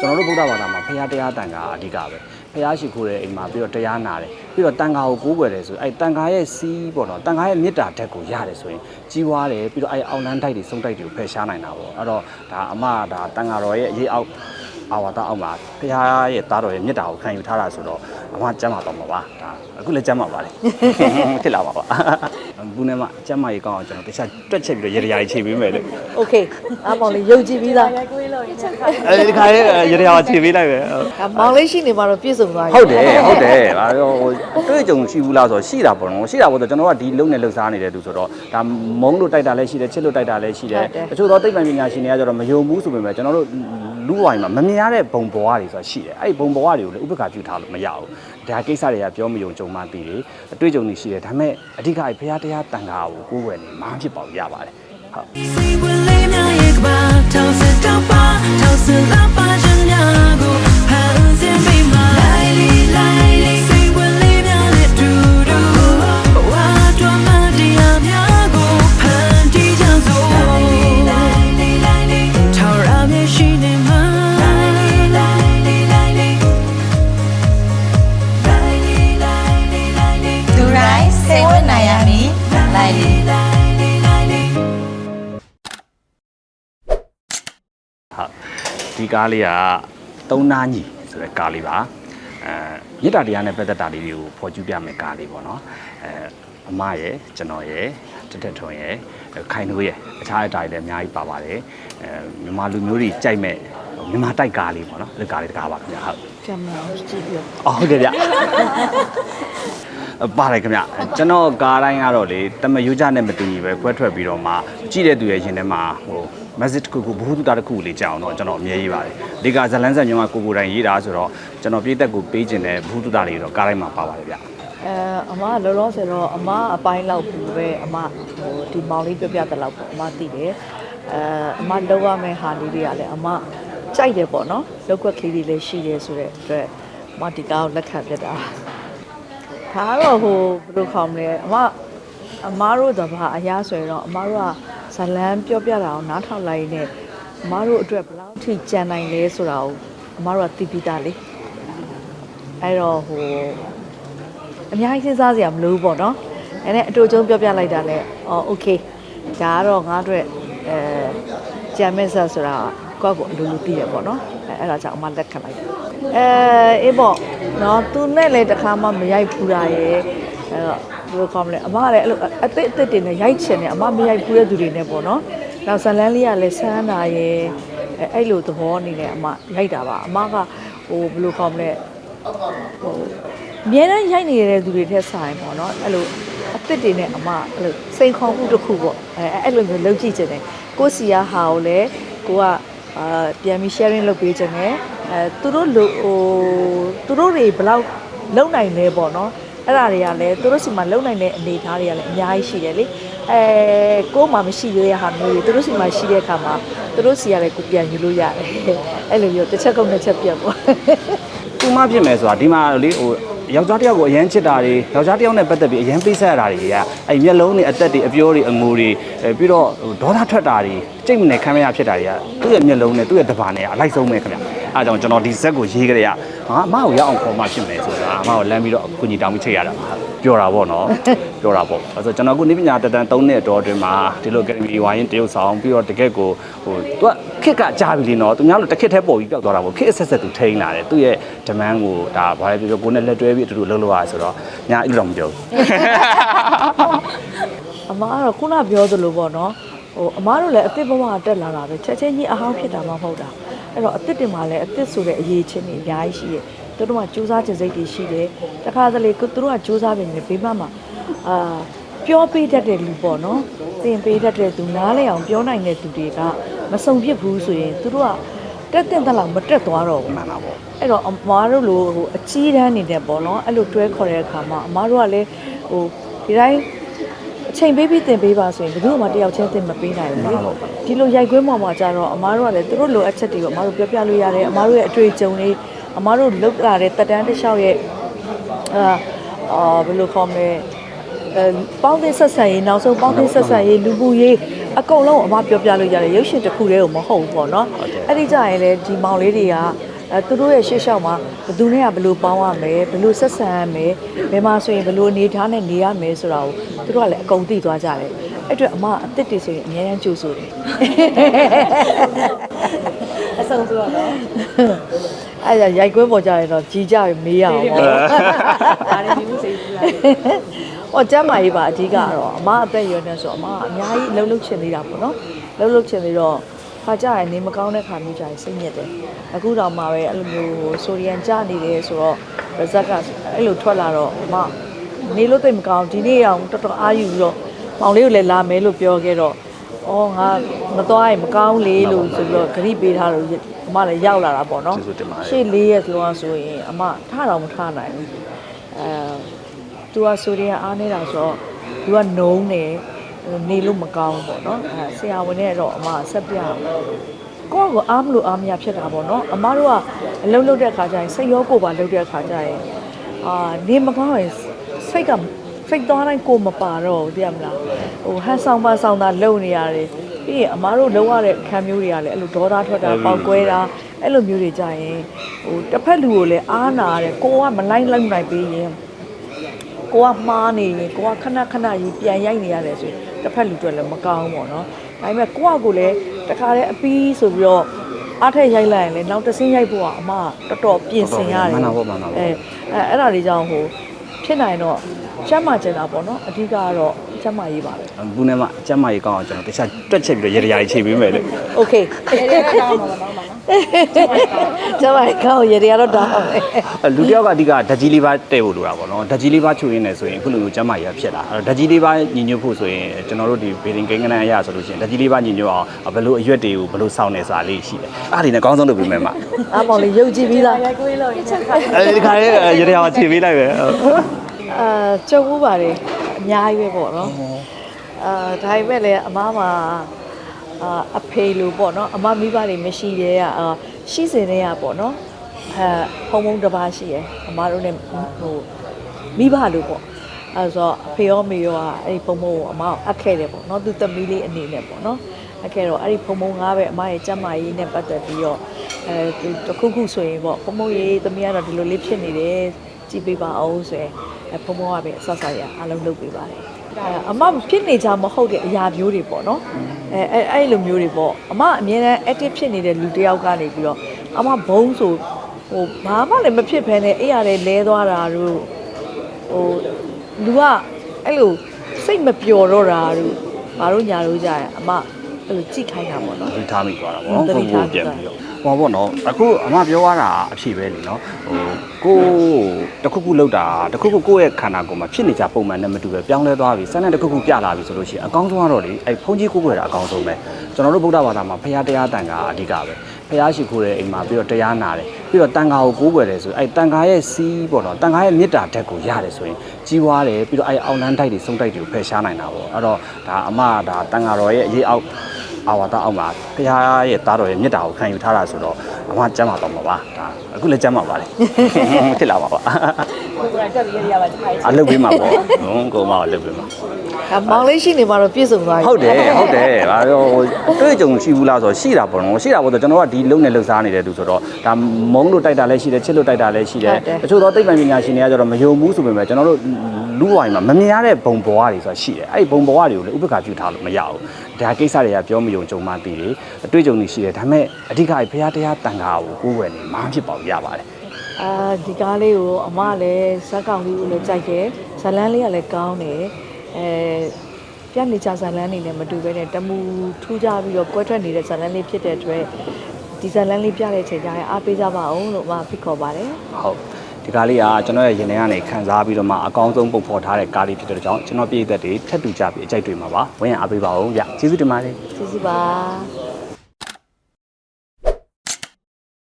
ကျွန်တော်တို့ဗုဒ္ဓဘာသာမှာဖရာတရားတန်ခါအဓိကပဲဖရာရှိခိုးတဲ့အိမ်မှာပြီးတော့တရားနာတယ်ပြီးတော့တန်ခါကိုကိုးကွယ်တယ်ဆိုအဲ့တန်ခါရဲ့စီးပေါ့နော်တန်ခါရဲ့မေတ္တာဓာတ်ကိုရတယ်ဆိုရင်ကြီးွားတယ်ပြီးတော့အဲ့အောင်လန်းတိုက်တွေစုံတိုက်တွေကိုဖယ်ရှားနိုင်တာပေါ့အဲ့တော့ဒါအမကဒါတန်ခါတော်ရဲ့အရေးအောက် အာဝါဒအောက်မှာဖရာရဲ့သားတော်ရဲ့မေတ္တာကိုခံယူထားတာဆိုတော့အမကျမ်းမာတော့မှာပါဒါအခုလည်းကျမ်းမာပါလေဖြစ်လာပါပါဘူးနဲ့မှကျမ်းမာရေးကောင်းအောင်ကျွန်တော်တခြားတွက်ချက်ပြီးတော့ရေရာကြီးချိန်ပေးမယ်လေ โอเคအားမောင်လေးယုံကြည်ပြီးသား အဲဒီခါရဲရေရာချိန်ပေးလိုက်ပဲ ဒါမောင်လေးရှိနေမှာတော့ပြည့်စုံသွားပြီ ဟုတ်တယ်ဟုတ်တယ်ဒါတော့ဟိုတွေ့ကြုံရှိဘူးလားဆိုတော့ရှိတာပေါ့နော်ရှိတာပေါ့ဆိုကျွန်တော်ကဒီလုံနဲ့လှုပ်ရှားနေတဲ့သူဆိုတော့ဒါမုံလို့တိုက်တာလည်းရှိတယ်ချစ်လို့တိုက်တာလည်းရှိတယ်တချို့သောသိပ္ပံပညာရှင်တွေကကျတော့မယုံဘူးဆိုပေမဲ့ကျွန်တော်တို့ လူဝိုင်းမှာမမြင်ရတဲ့ဘုံဘဝတွေဆိုတာရှိတယ်အဲ့ဒီဘုံဘဝတွေကိုလည်းဥပက္ခပြုထားလို့မရဘူးဒါကိစ္စတွေကပြောမယုံကြုံမှသိတယ်အတွေ့အကြုံတွေရှိတယ်ဒါပေမဲ့အဓိကအဲ့ဘုရားတရားတန်ခါကိုကိုးကွယ်နေမှာဖြစ်ပေါ့ရပါတယ်ဟုတ်စိတ်ဝင်လေးများရဲ့ကဘာထောက်စတော့ပါထောက်စလာပါချင်များကို ဒီကားလေးကသုံးနာညီဆိုတဲ့ကားလေးပါအဲမေတ္တာတရားနဲ့ပတ်သက်တာလေးတွေကိုဖော်ကျူးပြမယ်ကားလေးပေါ့နော်အဲအမရဲ့ကျွန်တော်ရဲ့တက်တက်ထွန်ရဲ့ခိုင်နိုးရဲ့အခြားအတားတွေလည်းအများကြီးပါပါတယ်အဲမြန်မာလူမျိုးတွေကြိုက်မဲ့မြန်မာတိုက်ကားလေးပေါ့နော်ဒီကားလေးတကားပါခင်ဗျာဟုတ်ပြန်မအောင်ကြည့်ပြီးတော့အော်ဟုတ်တယ်ဗျအပါတယ်ခင်ဗျကျွန်တော်ကားတိုင်းကတော့လေတမယုကြနဲ့မတူညီပဲခွဲထွက်ပြီးတော့မှကြည့်တဲ့သူရဲ့ရင်ထဲမှာဟို message တစ်ခုခုဘ ഹു တုတာတစ်ခုလေးကြောင်တော့ကျွန်တော်အမြဲရေးပါတယ်ဒီကဇလန်းဆက်မျိုးကကိုကိုယ်တိုင်ရေးတာဆိုတော့ကျွန်တော်ပြည်သက်ကိုပေးခြင်းတဲ့ဘ ഹു တုတာလေးတော့ကားတိုင်းမှာပါပါတယ်ဗျအဲအမကလောလောဆယ်တော့အမအပိုင်းလောက်ဘူးပဲအမဟိုဒီမောင်လေးပြပြတဲ့လောက်ပေါ့အမသိတယ်အဲအမလောက်ရမယ့်ဟာလေးတွေကလည်းအမကြိုက်တယ်ပေါ့နော်လောက်ကွက်ကလေးတွေလည်းရှိတယ်ဆိုတဲ့အတွက်အမဒီကားကိုလက်ခံပြတာဒါကတော့ဟိုဘယ်လိုခေါ်မလဲအမအမတို့တဘာအရာဆိုရင်တော့အမတို့က ဇလန်းပြောပြတာအောင်နားထောင်လိုက်ရင်လည်းအမတို့အတွက်ဘယ်လောက်ထိကြံနိုင်လဲဆိုတာကိုအမတို့ကသိပြီးသားလေအဲ့တော့ဟို အများကြီးစဉ်းစားစရာမလိုဘူးပေါ့နော်။အဲနဲ့အတူကျုံပြောပြလိုက်တာနဲ့အော်โอเคဒါကတော့ငါအတွက်အဲဂျမ်မက်ဆာဆိုတာကိုယ့်ကိုအလိုလိုသိရပေါ့နော်။အဲအဲ့ဒါကြောင့်အမလက်ခံလိုက်တယ်။အဲအေးပေါ့နော်သူနဲ့လည်းတစ်ခါမှမရိုက်ဘူးတာရဲ့အဲတော့ ဘယ်လိုခေါ်မလဲအမကလည်းအဲ့လိုအသစ်အသစ်တွေနဲ့ရိုက်ချင်တယ်အမမရိုက်ဘူးတဲ့သူတွေနဲ့ပေါ့နော်။နောက်ဇလန်းလေးကလည်းဆန်းတာရဲ့အဲအဲ့လိုသဘောအနေနဲ့အမရိုက်တာပါအမကဟိုဘယ်လိုခေါ်မလဲဟိုအများနဲ့ရိုက်နေတဲ့သူတွေထက်ဆိုင်ပေါ့နော်အဲ့လိုအစ်စ်တွေနဲ့အမအဲ့လိုစိန်ခေါ်မှုတစ်ခုပေါ့အဲအဲ့လိုမျိုးလုပ်ကြည့်ချင်တယ်ကိုစီယာဟာကိုလည်းကိုကအာပြန်ပြီး sharing လုပ်ပေးချင်တယ်အဲသူတို့လိုဟိုသူတို့တွေဘယ်လောက်လုံနိုင်လဲပေါ့နော် အဲ့ဒါတွေကလည်းသူတို့စီမှာလုံနိုင်တဲ့အနေအထားတွေကလည်းအများကြီးရှိတယ်လေအဲကို့မှာမရှိသေးတဲ့ဟာမျိုးတွေသူတို့စီမှာရှိတဲ့အခါမှာသူတို့စီကလည်းကိုပြန်ယူလို့ရတယ်အဲ့လိုမျိုးတစ်ချက်ကုန်တစ်ချက်ပြတ်ပေါ့သူမဖြစ်မယ်ဆိုတာဒီမှာလေဟိုယောက်ျားတစ်ယောက်ကိုအရန်ချစ်တာတွေယောက်ျားတစ်ယောက်နဲ့ပတ်သက်ပြီးအရန်ပေးဆက်ရတာတွေကအဲ့မျက်လုံးတွေအသက်တွေအပြောတွေအငိုတွေအဲပြီးတော့ဟိုဒေါသထွက်တာတွေကြိတ်မနေခံမရဖြစ်တာတွေကသူ့ရဲ့မျက်လုံးနဲ့သူ့ရဲ့တဘာနဲ့အလိုက်ဆုံးပဲခင်ဗျ အဲဒါကြောင့်ကျွန်တော်ဒီဇက်ကိုရေးကြရဟာအမကိုရအောင်ခေါ်မှဖြစ်မယ်ဆိုတာအမကိုလမ်းပြီးတော့အခုညီတောင်းပြီးချိန်ရတာပါပြောတာပေါ့နော်ပြောတာပေါ့အဲဆိုကျွန်တော်အခုနိပညာတက်တန်း3နှစ်တော်အတွင်းမှာဒီလို academy ဝိုင်းတရုပ်ဆောင်ပြီးတော့တကက်ကိုဟိုသူကခက်ကကြားပြီလေနော်သူများလို့တစ်ခက်တည်းပေါ်ပြီးပျောက်သွားတာပေါ့ခက်အဆက်ဆက်သူထိန်းလာတယ်သူ့ရဲ့ demand ကိုဒါဘာလဲပြောပြောကိုယ်နဲ့လက်တွဲပြီးအတူတူလှုပ်လို့ရဆိုတော့ညာအဲ့လိုတော့မပြောဘူးအမကတော့ခုနပြောသလိုပေါ့နော်ဟိုအမားတို့လည်းအစ်စ်ဘဝတက်လာတာပဲချက်ချင်းကြီးအဟောင်းဖြစ်တာမှမဟုတ်တာ အဲ့တော့အစ်စ်တင်မှာလည်းအစ်စ်ဆိုတဲ့အရေးချင်းတွေအများကြီးရှိတယ်သူတို့ကစူးစမ်းခြင်းစိတ်တွေရှိတယ်တခါတလေသူတို့ကစူးစမ်းပေမဲ့ဘေးမှမှာအာပြောပေးတတ်တဲ့လူပေါ့နော်သင်ပေးတတ်တဲ့သူနားလည်အောင်ပြောနိုင်တဲ့သူတွေကမစုံဖြစ်ဘူးဆိုရင်သူတို့ကတက်တဲ့တက်လောက်မတက်သွားတော့ဘူးမှန်တာပေါ့အဲ့တော့အမားတို့လိုဟိုအကြီးတန်းနေတယ်ပေါ့နော်အဲ့လိုတွဲခေါ်တဲ့အခါမှာအမားတို့ကလည်းဟိုဒီတိုင်းအ ချိန်ပေးပြီးတင်ပေးပါဆိုရင်ဘယ်သူမှတယောက်ချင်းတင်မပေးနိုင်ဘူးလေဒီလိုရိုက်ခွင်းပေါ်မှာကြတော့အမားတို့ကလည်းသူတို့လိုအပ်ချက်တွေကိုအမားတို့ပြောပြလို့ရတယ်အမားတို့ရဲ့အတွေ့အကြုံတွေအမားတို့လောက်လာတဲ့တက်တန်းတစ်လျှောက်ရဲ့အာအာဘယ်လိုခေါ်မလဲအဲပေါင်းသင်းဆက်ဆံရေးနောက်ဆုံးပေါင်းသင်းဆက်ဆံရေးလူမှုရေးအကုန်လုံးအမပြောပြလို့ရတယ်ရုပ်ရှင်တစ်ခုတည်းကိုမဟုတ်ဘူးပေါ့နော်အဲ့ဒီကြရင်လေဒီမောင်လေးတွေက အဲသူတို့ရဲ့ရှေ့လျှောက်မှာဘယ်သူနဲ့ကဘယ်လိုပေါင်းရမလဲဘယ်လိုဆက်ဆံရမလဲဘယ်မှာဆိုရင်ဘယ်လိုအနေထားနဲ့နေရမယ်ဆိုတာကိုသူတို့ကလည်းအကုန်သိသွားကြတယ်အဲ့အတွက်အမအစ်စ်တွေဆိုရင်အများကြီးကြိုးဆိုတယ်အဆုံးဆိုတော့နော်အဲ့ဒါရိုက်ကွဲပေါ်ကြရင်တော့ကြီးကြရင်မေးရအောင်ပေါ့ဒါနဲ့မျိုးစိတ်ကြီးလာတယ်။ဟောကျမ်းမာရေးပါအဓိကတော့အမအသက်အရွယ်နဲ့ဆိုအမအများကြီးလှုပ်လှုပ်ချင်သေးတာပေါ့နော်။လှုပ်လှုပ်ချင်သေးတော့ ခါကြရင်နေမကောင်းတဲ့ခါမျိုးကြရင်စိတ်ညစ်တယ်။အခုတော့မှပဲအဲ့လိုမျိုးဆိုဒီယမ်ကျနေတယ်ဆိုတော့ result ကအဲ့လိုထွက်လာတော့အမနေလို့သိပ်မကောင်းဒီနေ့အောင်တော်တော်အားယူပြီးတော့မောင်လေးကိုလည်းလာမယ်လို့ပြောခဲ့တော့အော်ငါမသွားရင်မကောင်းလေလို့ဆိုပြီးတော့ဂရိပေးထားလို့အမလည်းရောက်လာတာပေါ့နော်ကျေးဇူးတင်ပါတယ်ရှေ့လေးရက်လုံးဆိုရင်အမထတော့မထနိုင်ဘူးအဲ तू ကဆိုဒီယမ်အားနေတာဆိုတော့ तू ကနုံနေ နေလို့မကောင်းဘူးပေါ့နော်အဲဆရာဝန်နဲ့တော့အမဆက်ပြအောင်ကိုယ့်ကိုအားမလို့အားမရဖြစ်တာပေါ့နော်အမတို့ကအလုပ်လုပ်တဲ့ခါကျရင်စိတ်ရောကိုယ်ပါလုပ်တဲ့ခါကျရင်အာနေမကောင်းရင်စိတ်ကစိတ်သွားတိုင်းကိုယ်မပါတော့ဘူးသိရမလားဟိုဟန်ဆောင်ပါဆောင်တာလုပ်နေရတယ်ပြီးရင်အမတို့လုပ်ရတဲ့ခံမျိုးတွေကလည်းအဲ့လိုဒေါသထွက်တာပေါက်ကွဲတာအဲ့လိုမျိုးတွေကြရင်ဟိုတစ်ဖက်လူကိုလည်းအားနာရတယ်ကိုကမလိုက်လိုက်နိုင်ပေးရင် ကိုကမှားနေရင်ကိုကခဏခဏကြီးပြန်ရိုက်နေရတယ်ဆိုရင်တစ်ဖက်လူတွေလည်းမကောင်းဘူးပေါ့နော်ဒါပေမဲ့ကိုကကိုလည်းတခါတည်းအပီးဆိုပြီးတော့အားထက်ရိုက်လိုက်ရင်လည်းနောက်တစ်ဆင်းရိုက်ဖို့ကအမကတော်တော်ပြင်ဆင်ရတယ် မှန်တာပေါ့မှန်တာပေါ့ အဲအဲအဲ့ဒါလေးကြောင့်ဟိုဖြစ်နိုင်တော့ကျမ်းမာကျင်တာပေါ့နော်အဓိကကတော့ကျမ်းမာရေးပါပဲ ဘူးနဲ့မှအကျမ်းမာရေးကောင်းအောင်ကျွန်တော်တခြားတွက်ချက်ပြီးတော့ရေရာကြီးချိန်ပေးမယ်လေ โอเค ရေရဲတောင်းမှာပါတော့မှာနော် ကျမ်းမာရေးကောင်းရေတွေကတော့တောင်းအောင်လေအဲ့လူတစ်ယောက်ကအဓိကဓာတ်ကြီးလေးပါတဲ့ဖို့လိုတာပေါ့နော်ဓာတ်ကြီးလေးပါချူရင်းနေဆိုရင်အခုလိုမျိုးကျမ်းမာရေးကဖြစ်လာအဲ့တော့ဓာတ်ကြီးလေးပါညီညွတ်ဖို့ဆိုရင်ကျွန်တော်တို့ဒီဘေဒင်ကိန်းကနန်အရာဆိုလို့ရှိရင်ဓာတ်ကြီးလေးပါညီညွတ်အောင်ဘယ်လိုအရွက်တွေကိုဘယ်လိုစောင့်နေစားလေးရှိတယ်အဲ့ဒီနဲ့အကောင်းဆုံးလုပ်ပေးမယ်မအားမောင်လေးယုံကြည်ပြီးသားရိုက်ကွေးလို့ရင်ချက်ခါအဲ့ဒီခါလေးရေရာကချိန်ပေးလိုက်ပဲအာကြုံဘူးပါတယ်အများကြီးပဲပေါ့နော်အာဒါပေမဲ့လည်းအမမှာ အာအဖေလိုပေါ့နော်အမမိဘတွေမရှိရဲอ่ะအာရှိစင်တွေကပေါ့နော်အဲဖုံဖုံတစ်ပါးရှိရယ်အမတို့ ਨੇ ဟိုမိဘလိုပေါ့အဲဆိုတော့အဖေရောမေရောကအဲ့ဒီဖုံဖုံကိုအမကိုအပ်ခဲ့တယ်ပေါ့နော်သူသမီးလေးအနေနဲ့ပေါ့နော်အပ်ခဲ့တော့အဲ့ဒီဖုံဖုံငါပဲအမရဲ့ကျမ်းမာရေးနဲ့ပတ်သက်ပြီးတော့အဲသူတစ်ခုခုဆိုရင်ပေါ့ဖုံဖုံရေးသမီးကတော့ဒီလိုလေးဖြစ်နေတယ်ကြည့်ပေးပါအောင်ဆိုရင်အဲဖုံဖုံကပဲအဆက်ဆက်ရအားလုံးလုပ်ပေးပါတယ် အဲအမဖြစ်နေကြမဟုတ်တဲ့အရာမျိုးတွေပေါ့နော်အဲအဲအဲ့လိုမျိုးတွေပေါ့အမအမြဲတမ်း active ဖြစ်နေတဲ့လူတစ်ယောက်ကနေပြီးတော့အမဘုံဆိုဟိုဘာမှလည်းမဖြစ်ဖ ೇನೆ အဲ့ရတယ်လဲသွားတာတို့ဟိုလူကအဲ့လိုစိတ်မပျော်တော့တာတို့ဘာတို့ညာတို့ကြရင်အမအဲ့လိုကြိတ်ခိုင်းတာပေါ့နော်သတိထားမိသွားတာပေါ့သနော်တိကိုထားကိုမိပြန်သွားပြီးတော့ ဟောပေါ့နော်အခုအမပြောရတာအဖြစ်ပဲလीနော်ဟိုကိုတခုခုလောက်တာတခုခုကိုယ့်ရဲ့ခန္ဓာကိုယ်မှာဖြစ်နေကြပုံမှန်နဲ့မတူပဲပြောင်းလဲသွားပြီစမ်းတဲ့တခုခုပြလာပြီဆိုလို့ရှိရင်အကောင်းဆုံးကတော့လေအဲ့ဖုန်ကြီးကိုကိုယ်ရအကောင်းဆုံးပဲကျွန်တော်တို့ဗုဒ္ဓဘာသာမှာဖရာတရားတန်ခါအဓိကပဲဖရာရှိခိုးတဲ့အိမ်မှာပြီးတော့တရားနာတယ်ပြီးတော့တန်ခါကိုကိုးကွယ်တယ်ဆိုအဲ့တန်ခါရဲ့စီးပေါ့နော်တန်ခါရဲ့မေတ္တာဓာတ်ကိုရတယ်ဆိုရင်ကြီးွားတယ်ပြီးတော့အဲ့အောင်လန်းတိုက်တွေစုံတိုက်တွေကိုဖယ်ရှားနိုင်တာပေါ့အဲ့တော့ဒါအမဒါတန်ခါတော်ရဲ့အရေးအောက် အာဝါဒအောက်မှာဘုရားရဲ့သားတော်ရဲ့မြတ်တာကိုခံယူထားတာဆိုတော့အမှကျမ်းပါတော့မှာပါဒါအခုလည်းကျမ်းပါပါလေဖြစ်လာပါပါကိုယ်ကတက်ပြီးရရပါဒီခိုင်းအလုပ်ပေးမှာပေါ့ဟုတ်ကောမှာအလုပ်ပေးမှာ ဒါမောင်လေးရှိနေမှာတော့ပြည့်စုံသွားပြီဟုတ်တယ်ဟုတ်တယ်ဒါတော့တွေ့ကြုံရှိဘူးလားဆိုတော့ရှိတာပေါ့နော်ရှိတာပေါ့ဆိုကျွန်တော်ကဒီလုံနဲ့လှုပ်ရှားနေတဲ့သူဆိုတော့ဒါမုန်းလို့တိုက်တာလည်းရှိတယ်ချစ်လို့တိုက်တာလည်းရှိတယ်တချို့သောသိပ္ပံပညာရှင်တွေကကျတော့မယုံဘူးဆိုပေမဲ့ကျွန်တော်တို့လူဝိုင်းမှာမမြင်ရတဲ့ဘုံဘဝတွေဆိုတာရှိတယ်အဲ့ဒီဘုံဘဝတွေကိုလည်းဥပက္ခပြုထားလို့မရဘူးဒါကိစ္စတွေကပြောမယုံကြုံမှသိတယ်အတွေ့အကြုံတွေရှိတယ်ဒါပေမဲ့အဓိကဘုရားတရားတန်ခါကိုကိုးကွယ်နေမှဖြစ်ပါဘူးရပါတယ်အာဒီကားလေးကိုအမလည်းဇက်ကောင်လေးကိုလည်းကြိုက်တယ်ဇလန်းလေးကလည်းကောင်းတယ် အဲပြက်နေကြဇလန်းနေလည်းမတူဘဲနဲ့တမူထူးကြပြီးတော့ကွဲထွက်နေတဲ့ဇလန်းလေးဖြစ်တဲ့အတွက်ဒီဇလန်းလေးပြတဲ့အချိန်ကျရင်အားပေးကြပါအောင်လို့အမဖိတ်ခေါ်ပါတယ်ဟုတ်ဒီကားလေးကကျွန်တော်ရဲ့ရင်ထဲကနေခံစားပြီးတော့မှအကောင်းဆုံးပုံဖော်ထားတဲ့ကားလေးဖြစ်တဲ့ကြောင့်ကျွန်တော်ပြည်သက်တွေထက်တူကြပြီးအကြိုက်တွေမှာပါဝင်ရအားပေးပါဦးဗျကျေးဇူးတင်ပါတယ်ကျေးဇူးပါ